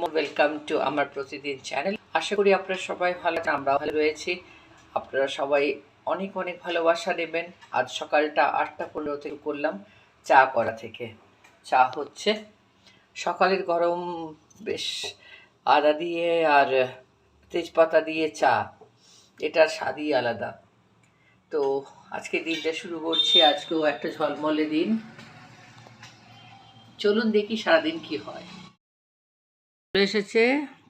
Welcome to আমার প্রতিদিন channel আশা করি আপনারা সবাই ভালো আমরাও ভালো রয়েছি। আপনারা সবাই অনেক অনেক ভালোবাসা দেবেন। আজ সকালটা আটটা পনেরো থেকে করলাম চা করা থেকে। চা হচ্ছে সকালের গরম বেশ আদা দিয়ে আর তেজপাতা দিয়ে চা। এটার স্বাদই আলাদা। তো আজকে দিনটা শুরু করছি, আজকেও একটা ঝলমলে দিন। চলুন দেখি সারাদিন কি হয়। চলে এসেছে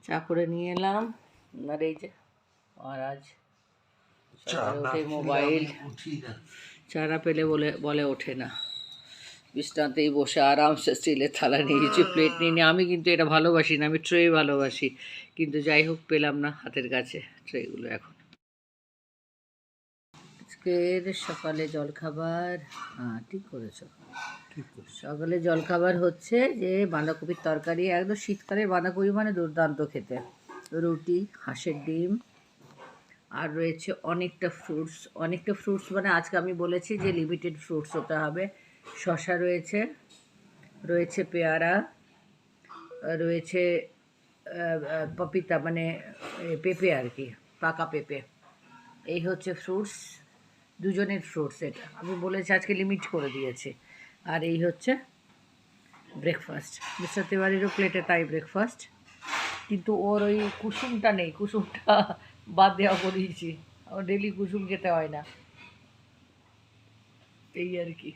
চা করে নিয়ে এলাম। আর এই যে মহারাজ উঠে মোবাইল চারা পেলে বলে বলে ওঠে না। বিছনাতেই বসে আরামসে স্টিলের থালা নিয়েছি প্লেট নিয়ে নিয়ে আমি কিন্তু এটা ভালোবাসি না আমি ট্রে ভালোবাসি। কিন্তু যাই হোক পেলাম না হাতের কাছে ট্রেগুলো এখন। আজকের সকালে জলখাবার হ্যাঁ ঠিক করেছ? সকালে জলখাবার হচ্ছে যে বাঁধাকপির তরকারি, একদম শীতকালে বাঁধাকপি মানে দুর্দান্ত খেতে। রুটি, হাঁসের ডিম, আর রয়েছে অনেকটা ফ্রুটস অনেকটা ফ্রুটস মানে আজকে আমি বলেছি যে লিমিটেড ফ্রুটস হতে হবে। শশা রয়েছে রয়েছে পেয়ারা, রয়েছে পপিতা মানে পেঁপে আর কি, পাকা পেঁপে। এই হচ্ছে ফ্রুটস দুজনের ফ্রুটস এটা। আমি বলেছি আজকে লিমিট করে দিয়েছি। আর এই হচ্ছে ব্রেকফাস্ট মিস্টার তিওয়ারিরও প্লেটে তাই ব্রেকফাস্ট কিন্তু ওর ওই কুসুমটা নেই কুসুমটা বাদ দেওয়া করিয়েছি আমার ডেলি কুসুম খেতে হয় না। এই আর কি।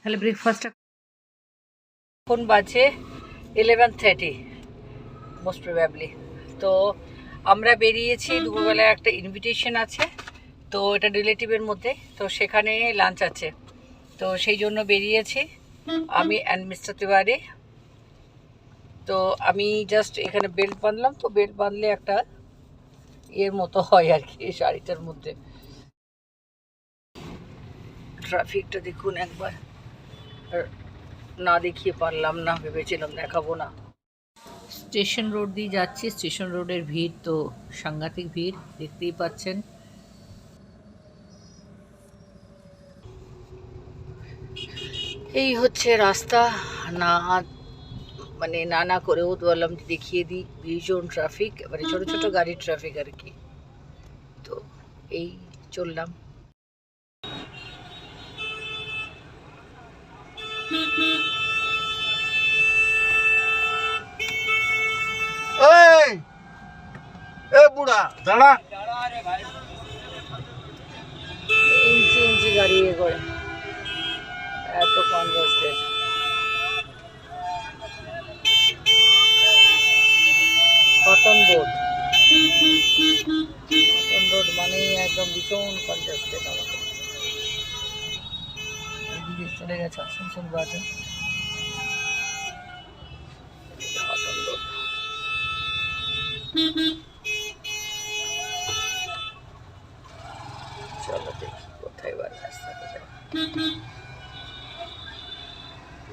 তাহলে ব্রেকফাস্টটা এখন বাজে ইলেভেন থার্টি মোস্ট প্রবাবলি তো আমরা বেরিয়েছি দুপুরবেলায় একটা ইনভিটেশন আছে। তো এটা রিলেটিভের মধ্যে। তো সেখানে লাঞ্চ আছে। তো সেই জন্য বেরিয়েছি। আমি অ্যান্ড মিস্টার তিওয়ারি তো আমি জাস্ট এখানে বেল্ট বাঁধলাম তো বেল্ট বাঁধলে একটা এর মতো হয় আর কি এই শাড়িটার মধ্যে। ট্রাফিকটা দেখুন একবার। না দেখিয়ে পারলাম না ভেবেছিলাম দেখাবো না। স্টেশন রোড দিয়ে যাচ্ছি স্টেশন রোডের ভিড় তো সাংঘাতিক ভিড় দেখতেই পাচ্ছেন। এই হচ্ছে রাস্তা। না মানে না না করেও তো বললাম যে দেখিয়ে দিই। ভীষণ ট্রাফিক মানে ছোট ছোট গাড়ির ট্রাফিক আর কি। তো এই চললাম। এই এ বুড়া দাঁড়া। ইঞ্চি ইঞ্চি গাড়ি ইয়ে করে। এত congested cotton road cotton road মানেই একদম ভীষণ কনজাস্টেড আমাকে এদিকে চলে গেছে আসানসোল বাজার। কটন রোড চলো দেখি কোথায় বার রাস্তাটা যায়।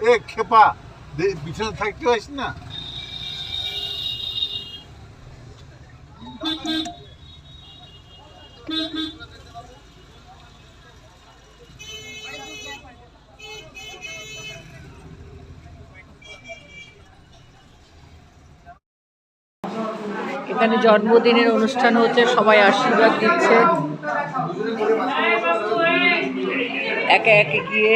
এ, খেপা। বিছানা থাকতে পারিস না। এখানে জন্মদিনের অনুষ্ঠান হচ্ছে, সবাই আশীর্বাদ দিচ্ছে। একে একে গিয়ে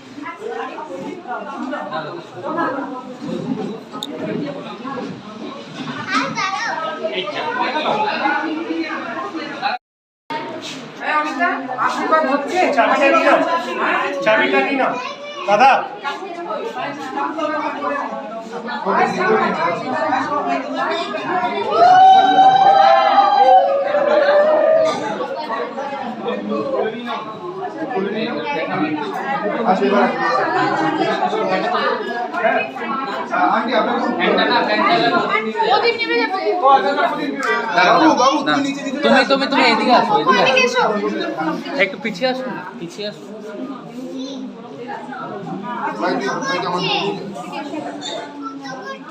চাবিটা নিয়ে নাও দাদা আসে এবার তুমি তুমি তুমি এদিকে আসো এদিকে আসো একটু পিছিয়ে আসো পিছিয়ে আসো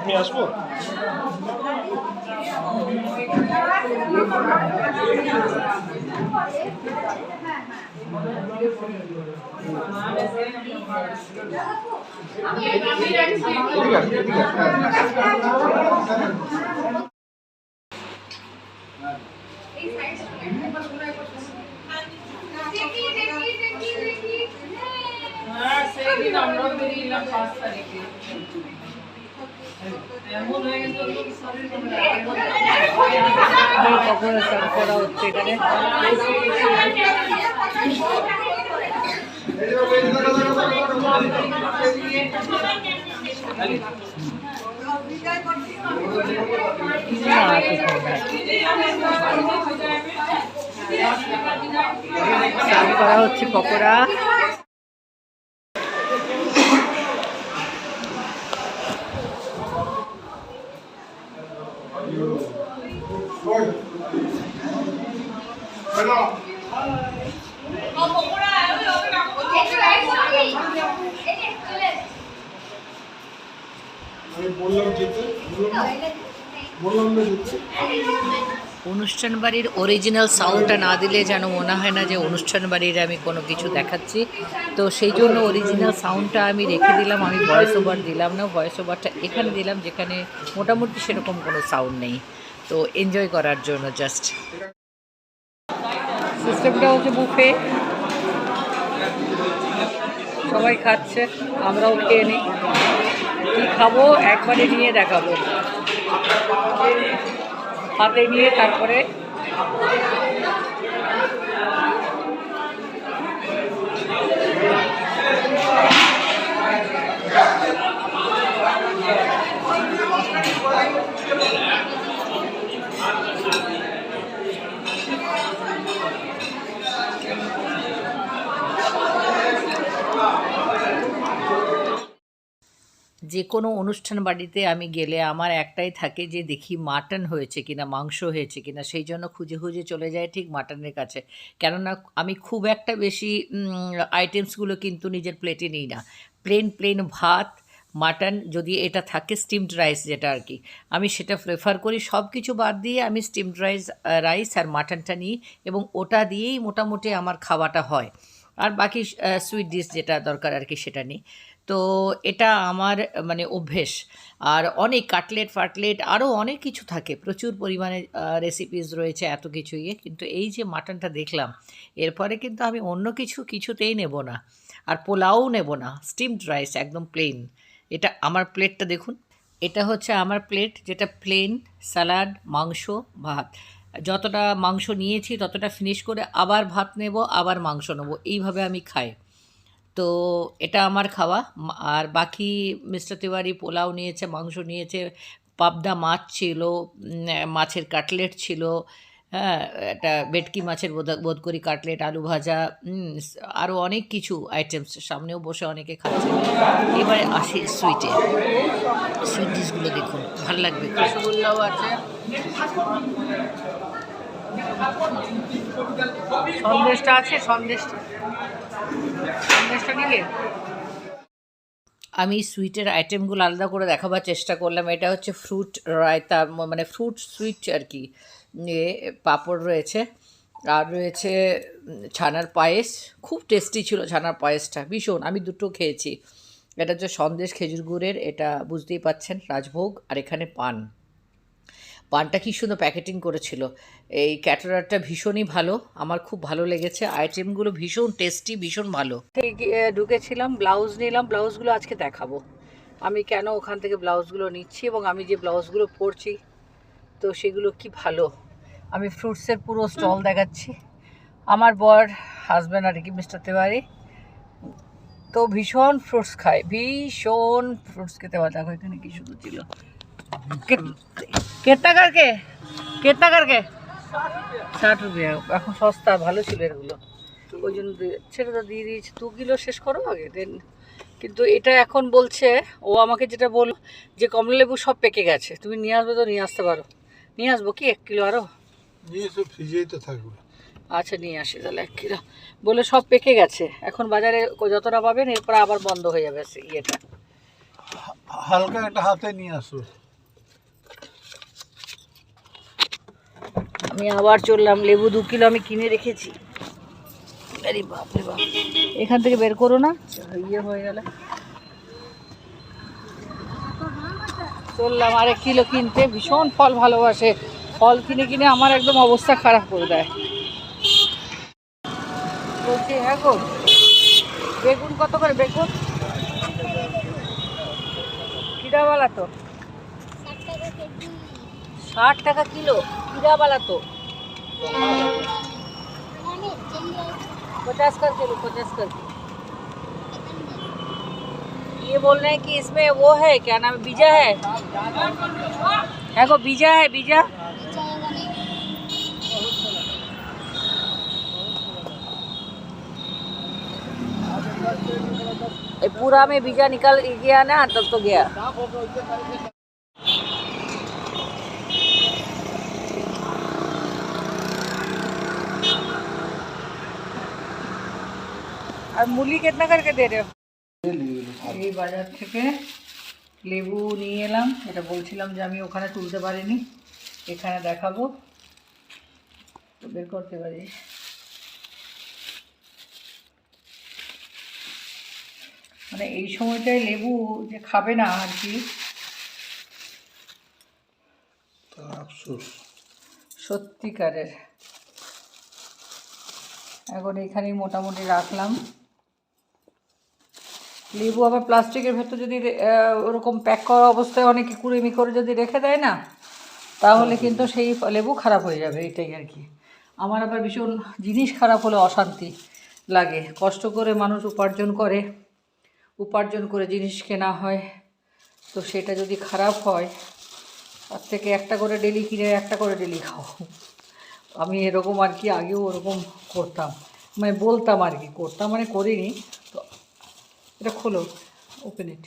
আমি আসব? এদিকে আসো, এদিকে আসো। কখনো সার্ভ করা হচ্ছে এখানে না, কিছু না। সার্ভ করা হচ্ছে পকোড়া আমি বললাম যেতে বললাম না বললাম না যেতে অনুষ্ঠান বাড়ির অরিজিনাল সাউন্ডটা না দিলে যেন মনে হয় না যে অনুষ্ঠান বাড়ির আমি কোনো কিছু দেখাচ্ছি। তো সেই জন্য অরিজিনাল সাউন্ডটা আমি রেখে দিলাম, আমি ভয়েস ওভার দিলাম না। ভয়েস ওভারটা এখানে দিলাম, যেখানে মোটামুটি সেরকম কোনো সাউন্ড নেই। তো এনজয় করার জন্য জাস্ট সিস্টেমটা হচ্ছে বুফে সবাই খাচ্ছে, আমরাও খেয়ে নিই। কী খাব? একবারে নিয়ে দেখাবো। হাতে নিয়ে তারপরে যে কোনো অনুষ্ঠান বাড়িতে আমি গেলে আমার একটাই থাকে যে দেখি মাটন হয়েছে কিনা, মাংস হয়েছে কিনা, সেই জন্য খুঁজে খুঁজে চলে যায় ঠিক মাটনের কাছে। কেননা আমি খুব একটা বেশি আইটেমসগুলো কিন্তু নিজের প্লেটে নিই না। প্লেন প্লেন ভাত, মাটন যদি এটা থাকে স্টিমড রাইস যেটা আর কি। আমি সেটা প্রেফার করি। সব কিছু বাদ দিয়ে আমি স্টিমড রাইস রাইস আর মাটনটা নিই এবং ওটা দিয়েই মোটামুটি আমার খাওয়াটা হয়। আর বাকি সুইট ডিশ যেটা দরকার আর কি সেটা নিই। তো এটা আমার মানে অভ্যেস। আর অনেক কাটলেট ফাটলেট আরও অনেক কিছু থাকে। প্রচুর পরিমাণে রেসিপিস রয়েছে এত কিছু ইয়ে কিন্তু এই যে মাটনটা দেখলাম, এরপরে কিন্তু আমি অন্য কিছু কিছুতেই নেব না। আর পোলাও নেব না স্টিমড রাইস একদম প্লেন এটা আমার প্লেটটা দেখুন। এটা হচ্ছে আমার প্লেট যেটা প্লেন স্যালাড মাংস, ভাত। যতটা মাংস নিয়েছি, ততটা ফিনিশ করে আবার ভাত নেব, আবার মাংস নেব। এইভাবে আমি খাই। তো এটা আমার খাওয়া। আর বাকি মিস্টার তিওয়ারি পোলাও নিয়েছে, মাংস নিয়েছে, পাবদা মাছ ছিল মাছের কাটলেট ছিল হ্যাঁ একটা ভেটকি মাছের বোধ করি কাটলেট, আলু ভাজা আরও অনেক কিছু আইটেমস সামনেও বসে অনেকে খাচ্ছে। এবারে আসি সুইটে সুইট ডিশগুলো দেখুন, ভালো লাগবে। রসগোল্লাও আছে। সন্দেশটা আছে সন্দেশটা সন্দেশটা নিলে? আমি সুইটের আইটেমগুলো আলাদা করে দেখাবার চেষ্টা করলাম। এটা হচ্ছে ফ্রুট রায়তা মানে ফ্রুট সুইট আর কি পাঁপড় রয়েছে। আর রয়েছে ছানার পায়েস। খুব টেস্টি ছিল ছানার পায়েসটা। ভীষণ, আমি দুটো খেয়েছি। এটা হচ্ছে সন্দেশ খেজুর গুড়ের, এটা বুঝতেই পাচ্ছেন, রাজভোগ, আর এখানে পান। পানটা কি সুন্দর প্যাকেটিং করেছিল? এই ক্যাটারারটা ভীষণই ভালো আমার খুব ভালো লেগেছে। আইটেমগুলো ভীষণ টেস্টি ভীষণ ভালো। ঢুকেছিলাম ব্লাউজ নিলাম ব্লাউজগুলো আজকে দেখাবো। আমি কেন ওখান থেকে ব্লাউজগুলো নিচ্ছি এবং আমি যে ব্লাউজগুলো পরছি তো সেগুলো কি ভালো? আমি ফ্রুটসের পুরো স্টল দেখাচ্ছি। আমার বর হাজব্যান্ড আর কি মিস্টার তেওয়ারি তো ভীষণ ফ্রুটস খায় ভীষণ ফ্রুটস খেতে পারে দেখো এখানে কি শুধু ছিল। কেটনা কারকে? কেটনা কারকে? ষাট রুপিয়া। এখন সস্তা ভালো ছিল এগুলো। ওই জন্য দিয়ে- ছেড়ে তো দিয়ে দিয়েছি। দু কিলো শেষ করো আগে দেন কিন্তু এটা এখন বলছে ও আমাকে যেটা বল যে কমলা লেবু সব পেকে গেছে। তুমি নিয়ে আসবে তো নিয়ে আসতে পারো। নিয়ে আসব কি এক কিলো আরও নিয়ে এসে ফ্রিজেই তো থাকবে। আচ্ছা নিয়ে আসি তাহলে এক কিলো। বলে সব পেকে গেছে। এখন বাজারে যতটা পাবেন এরপর আবার বন্ধ হয়ে যাবে ইয়েটা। হালকা একটা হাতে নিয়ে আসো। আমি আবার চললাম লেবু দু কিলো আমি কিনে রেখেছি। আরে বাপ রে বাপ। এখান থেকে বের করো না। ইয়ে হয়ে গেলে। চললাম আরেক কিলো কিনতে। ভীষণ ফল ভালোবাসে। ফল কিনে কিনে আমার একদম অবস্থা খারাপ করে দেয়। বলছি হ্যাঁ গো বেগুন কত করে? বেগুন? কিরাওয়ালা তো। साठ टका किलो कीड़ा तो पचास कर किलो पचास कर ये बोल रहे हैं कि इसमें वो है, क्या नाम बीजा है? देखो बीजा है, बीजा? पूरा में बीजा निकल गया ना, तब तो गया। আর মুলি কেতনা করকে দে রে। এই বাজার থেকে লেবু নিয়ে এলাম। এটা বলছিলাম যে আমি ওখানে তুলতে পারিনি। এখানে দেখাবো। তো বের করতে পারি। মানে এই সময়টায় লেবু যে খাবে না আর কি। তা আফসোস। সত্যিকারের। এখন এখানেই মোটামুটি রাখলাম। লেবু আবার প্লাস্টিকের ভেতর যদি ওরকম প্যাক করা অবস্থায় অনেকে কুড়েমি করে যদি রেখে দেয় না, তাহলে কিন্তু সেই লেবু খারাপ হয়ে যাবে, এটাই আর কি। আমার আবার ভীষণ জিনিস খারাপ হলে অশান্তি লাগে। কষ্ট করে মানুষ উপার্জন করে উপার্জন করে জিনিস কেনা হয়, তো সেটা যদি খারাপ হয়, তার থেকে একটা করে ডেলি কিনে, একটা করে ডেলি খাও। আমি এরকম আর কি আগেও ওরকম করতাম মানে বলতাম আর কি, করতাম মানে করিনি, তো এটা খোলো ওপেন ইট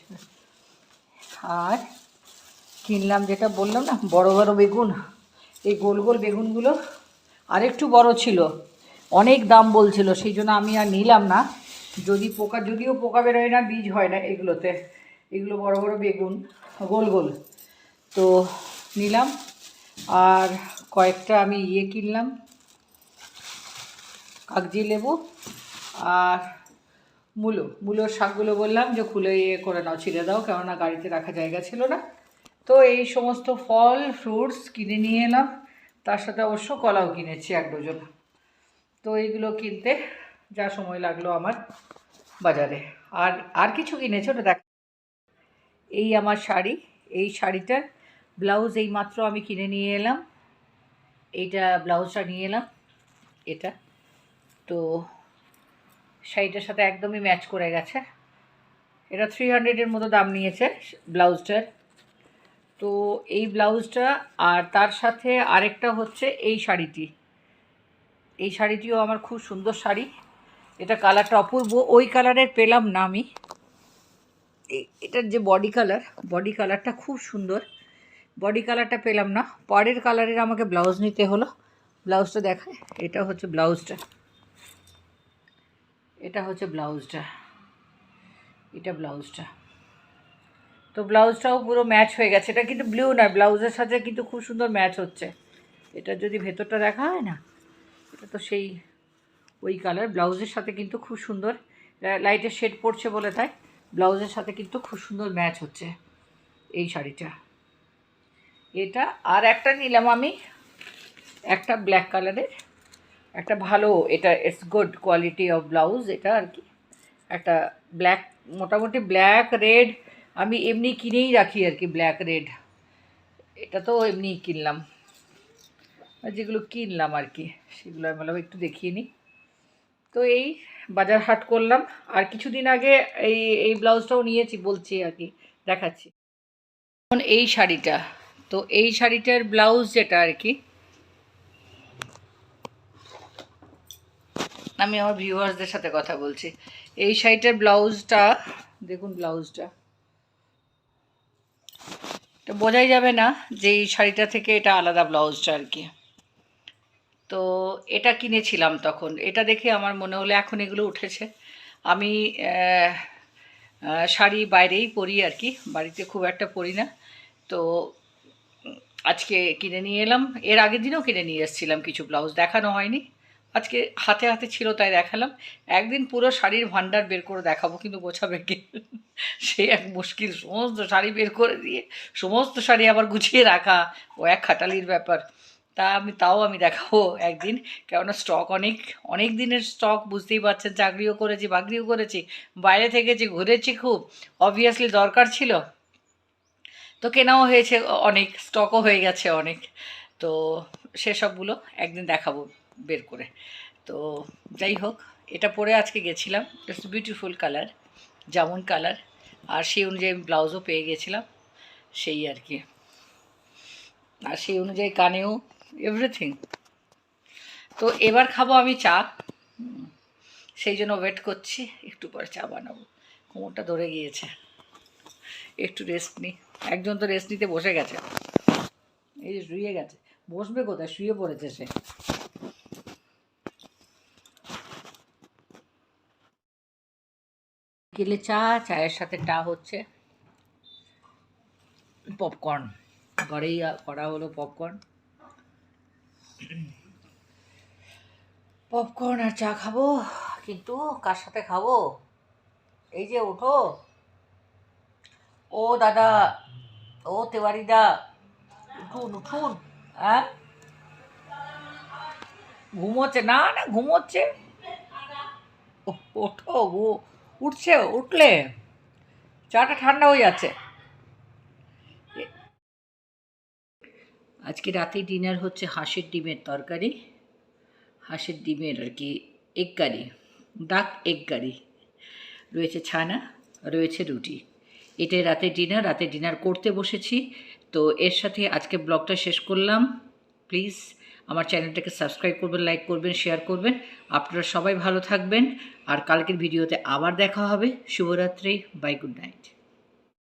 আর কিনলাম যেটা বললাম না, বড় বড় বেগুন। এই গোল গোল বেগুনগুলো আরেকটু বড় ছিল, অনেক দাম বলছিল, সেই জন্য আমি আর নিলাম না। যদি পোকা, যদিও পোকা বেরোয় না, বীজ হয় না এগুলোতে। এগুলো বড় বড় বেগুন, গোল গোল। তো নিলাম, আর কয়েকটা আমি ইয়ে কিনলাম, কাগজি লেবু, আর মূলো, মূলোর শাকগুলো বললাম যে খুলে ইয়ে করে নাও ছিঁড়ে দাও, কেননা গাড়িতে রাখা জায়গা ছিল না। তো এই সমস্ত ফল, ফ্রুটস কিনে নিয়ে এলাম, তার সাথে অবশ্য কলাও কিনেছি এক ডজন। তো এইগুলো কিনতে যা সময় লাগল আমার বাজারে। আর আর কিছু কিনেছে? ওটা দেখ। এই আমার শাড়ি, এই শাড়িটার ব্লাউজ এই মাত্র আমি কিনে নিয়ে এলাম। এইটা ব্লাউজটা নিয়ে এলাম, এটা। তো শাড়িটার সাথে একদমই ম্যাচ করে গেছে। এটা থ্রি হান্ড্রেডের মতো দাম নিয়েছে ব্লাউজটার। তো এই ব্লাউজটা আর তার সাথে আরেকটা হচ্ছে এই শাড়িটি। এই শাড়িটিও আমার খুব সুন্দর শাড়ি। এটা কালারটা অপূর্ব। ওই কালারের পেলাম না আমি। এটার যে বডি কালার, বডি কালারটা খুব সুন্দর। বডি কালারটা পেলাম না। পরের কালারের আমাকে ব্লাউজ নিতে হলো। ব্লাউজটা দেখায়। এটা হচ্ছে ব্লাউজটা। এটা হচ্ছে ব্লাউজটা। এটা ব্লাউজটা। তো ব্লাউজটাও পুরো ম্যাচ হয়ে গেছে। এটা কিন্তু ব্লু নয়, ব্লাউজের সাথে কিন্তু খুব সুন্দর ম্যাচ হচ্ছে। এটা যদি ভেতরটা দেখা হয় না, এটা তো সেই ওই কালার ব্লাউজের সাথে কিন্তু খুব সুন্দর লাইটের শেড পড়ছে বলে তাই। ব্লাউজের সাথে কিন্তু খুব সুন্দর ম্যাচ হচ্ছে এই শাড়িটা। এটা আর একটা নিলাম আমি, একটা ব্ল্যাক কালারের একটা ভালো, এটা it's good quality of blouse এটা আর কি। একটা ব্ল্যাক মোটামুটি ব্ল্যাক রেড আমি এমনি কিনেই রাখি আর কি ব্ল্যাক রেড এটা তো এমনিই কিনলাম। যেগুলো কিনলাম আর কি, সেগুলো আমি বললাম একটু দেখিয়ে নিই। তো এই বাজার হাট করলাম। আর কিছুদিন আগে এই এই ব্লাউজটাও নিয়েছি, বলছি আর কি, দেখাচ্ছি। এখন এই শাড়িটা, তো এই শাড়িটার ব্লাউজ যেটা আর কি আমি আমার ভিউয়ার্সদের সাথে কথা বলছি। এই শাড়িটার ব্লাউজটা, দেখুন ব্লাউজটা। তো বোঝাই যাবে না যে এই শাড়িটা থেকে এটা আলাদা ব্লাউজটা আর কি। তো এটা কিনেছিলাম তখন। এটা দেখে আমার মনে হলো এখন এগুলো উঠেছে। আমি শাড়ি বাইরেই পরি আর কি। বাড়িতে খুব একটা পরি না। তো আজকে কিনে নিয়ে এলাম। এর আগের দিনও কিনে নিয়ে এসেছিলাম কিছু ব্লাউজ। দেখানো হয়নি। আজকে হাতে হাতে ছিল তাই দেখালাম। একদিন পুরো শাড়ির ভান্ডার বের করে দেখাবো, কিন্তু গোছাবে কি? সে এক মুশকিল। সমস্ত শাড়ি বের করে দিয়ে সমস্ত শাড়ি আবার গুছিয়ে রাখা। ও এক খাটালির ব্যাপার। তা আমি, তাও আমি দেখাবো একদিন। কেননা স্টক অনেক অনেক দিনের স্টক বুঝতেই পারছেন, চাকরিও করেছি, বাকরিও করেছি। বাইরে থেকেছি ঘুরেছি খুব অবভিয়াসলি দরকার ছিল। তো কেনাও হয়েছে অনেক স্টকও হয়ে গেছে অনেক। তো সেসবগুলো একদিন দেখাবো। বের করে। তো যাই হোক, এটা পরে আজকে গেছিলাম। It's beautiful colour jamun colour আর সেই অনুযায়ী আমি ব্লাউজও পেয়ে গেছিলাম। সেই আর কি। আর সেই অনুযায়ী কানেও এভরিথিং তো এবার খাব আমি চা। সেই জন্য ওয়েট করছি, একটু পরে চা বানাবো। কোমরটা ধরে গিয়েছে। একটু রেস্ট নিই একজন তো রেস্ট নিতে বসে গেছে। এই যে শুয়ে গেছে। বসবে কোথায়? শুয়ে পড়েছে সে। গেলে চা, চায়ের সাথে টা হচ্ছে পপকর্ন ঘরেই করা হলো পপকর্ন পপকর্ন আর চা খাব, কিন্তু কার সাথে খাব? এই যে ওঠো। ও দাদা, ও তেওয়ারিদা, উঠুন উঠুন হ্যাঁ? ঘুমোচ্ছে, না না, ঘুমোচ্ছে। ও- ওঠো গো। উঠছে, উঠলে চাটা ঠান্ডা হয়ে যাচ্ছে। আজকে রাতে ডিনার হচ্ছে হাঁসের ডিমের তরকারি। হাঁসের ডিমের আর কি এগ কারি ডাক এগ কারি রয়েছে ছানা, রয়েছে রুটি। এটাই রাতে ডিনার রাতে ডিনার করতে বসেছি। তো এর সাথে আজকে ব্লগটা শেষ করলাম। প্লিজ আমার চ্যানেলটাকে সাবস্ক্রাইব করবেন, লাইক করবেন, শেয়ার করবেন। আপনারা সবাই ভালো থাকবেন। আর কালকের ভিডিওতে আবার দেখা হবে। শুভরাত্রি। Bye, good night.